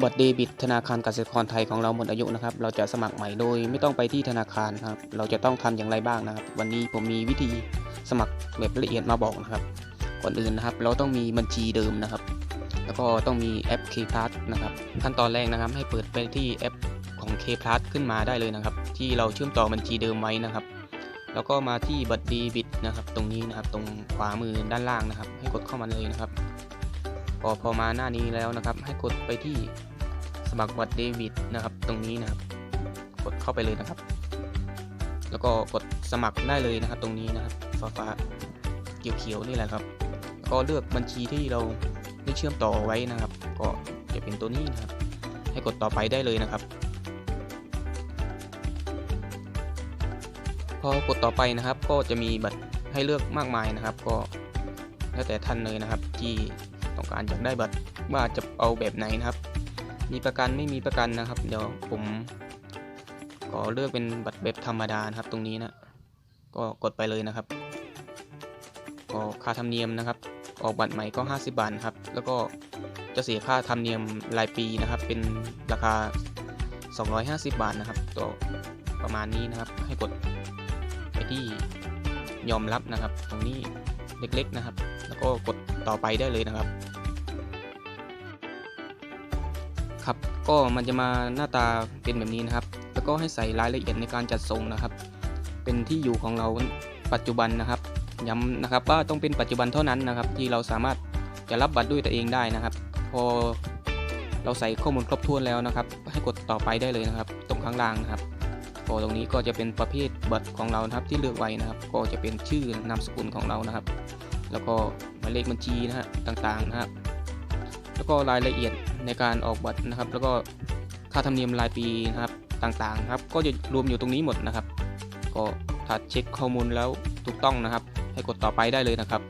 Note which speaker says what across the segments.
Speaker 1: บัตรเดบิตธนาคารกสิกรไทยของเราหมดอายุนะครับ เราจะสมัครใหม่โดยไม่ต้องไปที่ธนาคารครับ เราจะต้องทำอย่างไรบ้างนะครับ วันนี้ผมมีวิธีสมัครแบบละเอียดมาบอกนะครับ ก่อนอื่นนะครับ เราต้องมีบัญชีเดิมนะครับ แล้วก็ต้องมีแอป K Plus นะครับ ขั้นตอนแรกนะครับ ให้เปิดไปที่แอปของ K Plus ขึ้นมาได้เลยนะครับ ที่เราเชื่อมต่อบัญชีเดิมไว้นะครับ แล้วก็มาที่บัตรเดบิตนะครับ ตรงนี้นะครับ ตรงขวามือด้านล่างนะครับ ให้กดเข้ามาเลยนะครับ พอพอมาหน้านี้แล้วนะครับ ให้กดไปที่สมัครบัตรเดบิตนะครับ ตรงนี้นะครับ กดเข้าไปเลยนะครับ แล้วก็กดสมัครได้เลยนะครับ ตรงนี้นะครับฟ้าฟ้าๆเขียวๆนี่แหละครับ ก็เลือกบัญชีที่เราได้เชื่อมต่อไว้นะครับ ก็จะเป็นตัวนี้นะครับ ให้กดต่อไปได้เลยนะครับพอกดต่อไปนะครับก็จะมีบัตรให้เลือกมากมายนะครับ ก็แล้วแต่ท่านเลยนะครับที่ ต้องการอยากได้บัตรว่าจะเอาแบบไหนนะครับ มีประกันไม่มีประกันนะครับ เดี๋ยวผมขอเลือกเป็นบัตรแบบธรรมดานะครับ ตรงนี้นะก็กดไปเลยนะครับก็ค่าธรรมเนียมนะครับ ออกบัตรใหม่ก็ 50 บาทครับ แล้วก็จะเสียค่าธรรมเนียมรายปีนะครับ เป็นราคา 250 บาทนะครับต่อประมาณนี้นะครับ ให้กดไปที่ยอมรับนะครับ ตรงนี้เล็กๆนะครับ แล้วก็กดต่อไปได้เลยนะครับ ก็มันจะมาหน้าตาเป็นแบบนี้นะครับ แล้วก็ให้ใส่รายละเอียดในการจัดส่งนะครับ เป็นที่อยู่ของเราปัจจุบันนะครับ ย้ำนะครับว่าต้องเป็นปัจจุบันเท่านั้นนะครับ ที่เราสามารถจะรับบัตรด้วยตัวเองได้นะครับ พอเราใส่ข้อมูลครบถ้วนแล้วนะครับ ให้กดต่อไปได้เลยนะครับ ตรงข้างล่างนะครับพอตรงนี้ก็จะเป็นประเภทบัตรของเรานะครับที่เลือกไว้นะครับ ก็จะเป็นชื่อนามสกุลของเรานะครับ แล้วก็หมายเลขบัญชีนะฮะต่างๆนะครับ แล้วก็รายละเอียด ในการออกบัตรนะครับ แล้วก็ค่าธรรมเนียมรายปีนะครับต่างๆนะครับ ก็จะรวมอยู่ตรงนี้หมดนะครับ ก็ถ้าเช็คข้อมูลแล้วถูกต้องนะครับ ให้กดต่อไปได้เลยนะครับ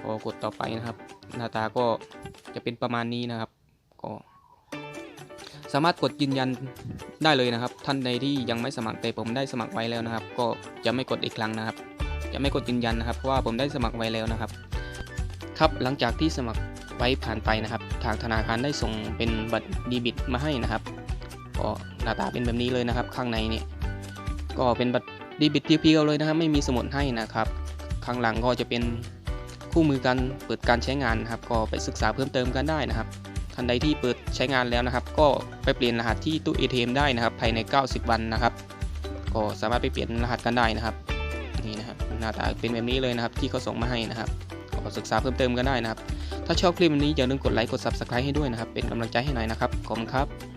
Speaker 1: พอกดต่อไปนะครับ หน้าตาก็จะเป็นประมาณนี้นะครับ ก็ สามารถกดยืนยันได้เลยนะครับ ท่านใดที่ยังไม่สมัครแต่ผมได้สมัครไว้แล้วนะครับ ก็จะไม่กดอีกครั้งนะครับ จะไม่กดยืนยันนะครับเพราะว่าผมได้สมัครไว้แล้วนะครับ ครับหลังจากที่สมัคร ไว้ผ่านไปนะครับ ทางธนาคารได้ส่งเป็นบัตรดีบิตมาให้นะครับก็หน้าตาเป็นแบบนี้เลยนะครับ ข้างในเนี่ยก็เป็นบัตรดีบิตเพียวๆเลยนะครับ ไม่มีสมุดให้นะครับ ข้างหลังก็จะเป็นคู่มือการเปิดการใช้งานนะครับ ก็ไปศึกษาเพิ่มเติมกันได้นะครับท่านใดที่เปิดใช้งานแล้วนะครับ ก็ไปเปลี่ยนรหัสที่ตู้ ATM ได้นะครับ ภายใน 90 วันนะครับ ก็สามารถไปเปลี่ยนรหัสกันได้นะครับนี่นะครับหน้าตาเป็นแบบนี้เลยนะครับ ที่เขาส่งมาให้นะครับ ก็ศึกษาเพิ่มเติมกันได้นะครับ ถ้าชอบคลิปนี้อย่าลืมกดไลค์กด Subscribe ให้ด้วยนะครับ เป็นกำลังใจให้หน่อยนะครับ ขอบคุณครับ